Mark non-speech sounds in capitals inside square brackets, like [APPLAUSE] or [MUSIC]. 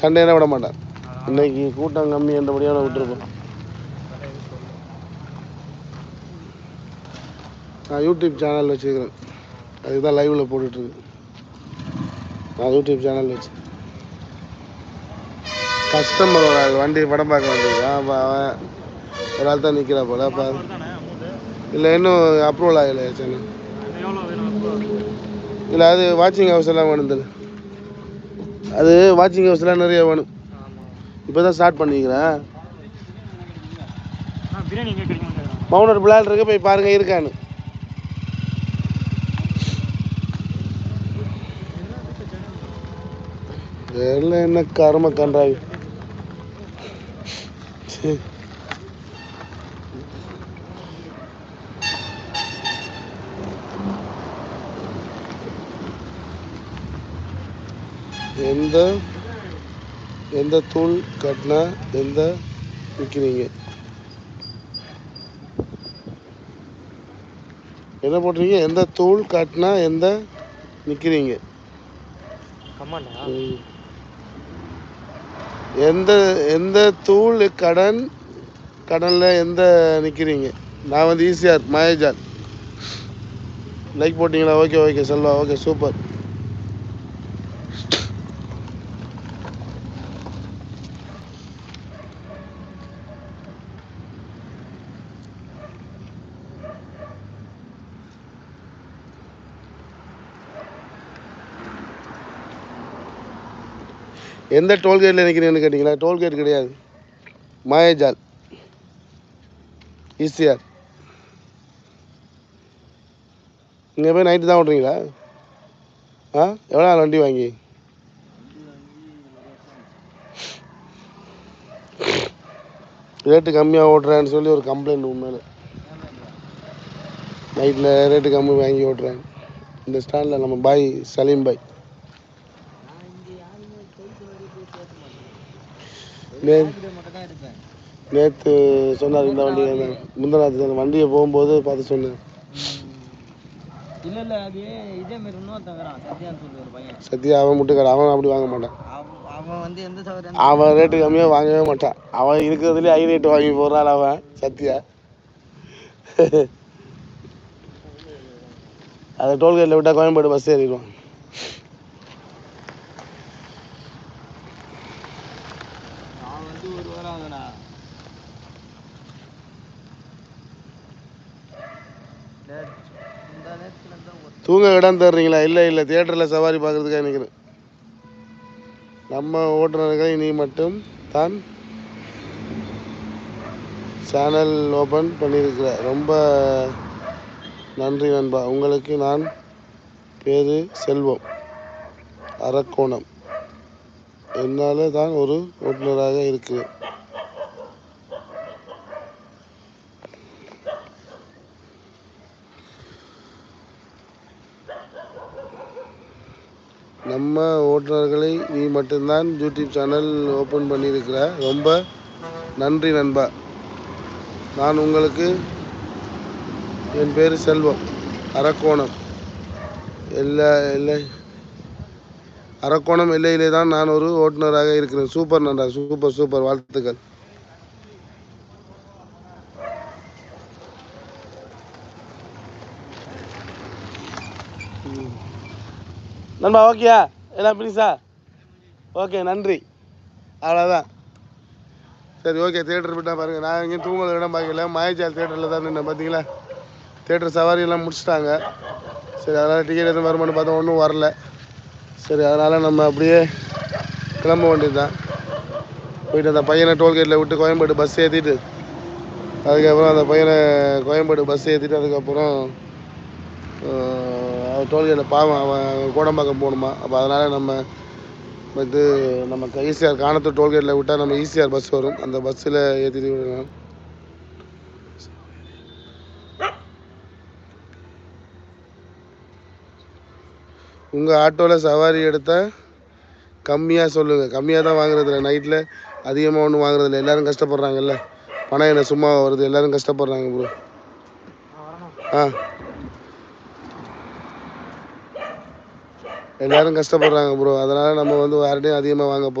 சண்டேனா விட மாட்டேன் இன்னைக்கு கூட்டம் கம்மி என்றபடியாக விட்டுருக்கோம். நான் யூடியூப் சேனல் வச்சுருக்கிறேன். அதுதான் லைவில் போட்டுட்ருக்கு நான் யூடியூப் சேனல் வச்சு. கஸ்டமர் ஒரு ஆள் வண்டி படம் பார்க்க வந்திருக்கான். ஒரு ஆள் தான் நிற்கிறா போல. அப்போ தானே இல்லை இன்னும் அப்ரூவல் ஆகலை சேனல் இல்லை அது வாட்சிங் ஹவுஸ் எல்லாம் வேணும் அது வாட்சிங் ஹவுஸ்லாம் நிறைய வேணும். இப்போ தான் ஸ்டார்ட் பண்ணிக்கிறேன் மவுனர் பிளால் இருக்கு போய் பாருங்க இருக்கான்னு. என்ன கரும கன்றாவி. சீ. எந்த எந்த தூள் கட்டினா எந்த விற்கிறீங்க என்ன போட்டிருக்கீங்க? எந்த தூள் காட்டினா எந்த நிற்கிறீங்க எந்த எந்த தூள் கடன் கடனில் எந்த நிற்கிறீங்க நான் வந்து ஈஸியார் மாயஜால் லைக் போட்டிங்களா? Okay okay Selva okay super எந்த டோல்கேட்டில் நிற்கிறீங்கன்னு கேட்டிங்களா? டோல்கேட் கிடையாது. மாயஜால் ஈஸியார் இங்கே போய் நைட்டு தான் ஓட்டுறீங்களா? ஆ? எவ்வளோ நாள் வண்டி வாங்கி? ரேட்டு கம்மியாக ஓட்டுறேன்னு சொல்லி ஒரு கம்ப்ளைண்ட் உண்மையில நைட்டில் ரேட்டு கம்மி வாங்கி ஓட்டுறேன். இந்த ஸ்டாண்டில் நம்ம பாய் சலீம் பாய். நே மட்டும் நேற்று சொன்னார் இந்த வண்டி முந்தநாத்து அந்த வண்டியை போகும்போது பார்த்து சொன்னேன் இல்லை இல்லை அது இதே மாரி இன்னொருத்தங்கிறான் சத்யான்னு சொல்லி ஒரு பையன். சத்யா அவன் முட்டுக்கார அவன் அப்படி வாங்க மாட்டான். அவன் அவன் வந்து எந்த சவர அவன் ரேட்டு கம்மியாக வாங்கவே மாட்டான். அவன் இருக்கிறதுலே ஹை ரேட் வாங்கி போடுறாள் அவன் சத்யா. [LAUGHS] அதை டோல்கேட்டில் விட்டால் கோயம்பேடு பஸ் ஏறிடுவான் அவன் வந்து ஒரு வாரம் ஆகுதுண்ணா இந்த நேரத்தில் தான் ஒரு தூங்க இடம் தர்றீங்களா? இல்லை இல்லை. தியேட்டரில் சவாரி பார்க்குறதுக்காக நிற்கிறேன் நம்ம ஓட்டுநர்கள் நீ மட்டும் தான் சேனல் ஓப்பன் பண்ணியிருக்கிற ரொம்ப நன்றி நண்பா. உங்களுக்கு நான் பேரு செல்வம். அரக்கோணம். என்னால் தான் ஒரு ஓட்டுநராக இருக்கிறேன். நம்ம ஓட்டுநர்களை நீ மட்டும்தான் யூடியூப் சேனல் ஓப்பன் பண்ணியிருக்கிற. ரொம்ப நன்றி நண்பா. நான் உங்களுக்கு என் பேர் செல்வம். அரக்கோணம். எல்லா எல்லை அரக்கோணம் எல்லையிலே தான் நான் ஒரு ஓட்டுநராக இருக்கிறேன். சூப்பர் நன்றா சூப்பர் சூப்பர். வாழ்த்துக்கள். ம். நண்பா ஓகேயா எல்லாம் பிரிசா ஓகே நன்றி. அவ்வளோதான் சரி ஓகே தேட்டர் போயிட்டா பாருங்கள் நான் எங்கேயும் தூங்கல இடம் பார்க்கல. மாயச்சால் தேட்டரில் தான் நின்று பார்த்தீங்களா தேட்டர் சவாரி எல்லாம் முடிச்சிட்டாங்க. சரி அதனால் டிக்கெட் எதுவும் வருமானு பார்த்தா ஒன்றும் வரல. சரி அதனால் நம்ம அப்படியே கிளம்ப வேண்டியது தான் போயிட்டு அந்த பையனை டோல்கேட்டில் விட்டு கோயம்பேடு பஸ் ஏற்றிட்டு அதுக்கப்புறம் அந்த பையனை கோயம்பேடு பஸ் ஏற்றிட்டு அதுக்கப்புறம் டோல்கேட்டில் பாவம் அவன் கோடம்பாக்கம் போகணுமா? அப்போ அதனால் நம்ம இது நம்ம ஈசிஆர் காணத்து டோல்கேட்டில் விட்டால் நம்ம ஈசிஆர் பஸ் வரும். அந்த பஸ்ஸில் ஏற்றிட்டு விடணும் உங்கள் ஆட்டோவில் சவாரி எடுத்தால் கம்மியாக சொல்லுங்கள் கம்மியாக தான் வாங்குறதில்ல நைட்டில் அதிகமாக ஒன்றும் வாங்குறதில்ல. எல்லாரும் கஷ்டப்படுறாங்கல்ல. பணம் என்ன சும்மா வருது. எல்லோரும் கஷ்டப்படுறாங்க ப்ரோ ஆ. எல்லாரும் கஷ்டப்படுறாங்க ப்ரோ அதனால் நம்ம வந்து யார்கிட்டையும் அதிகமாக வாங்க போ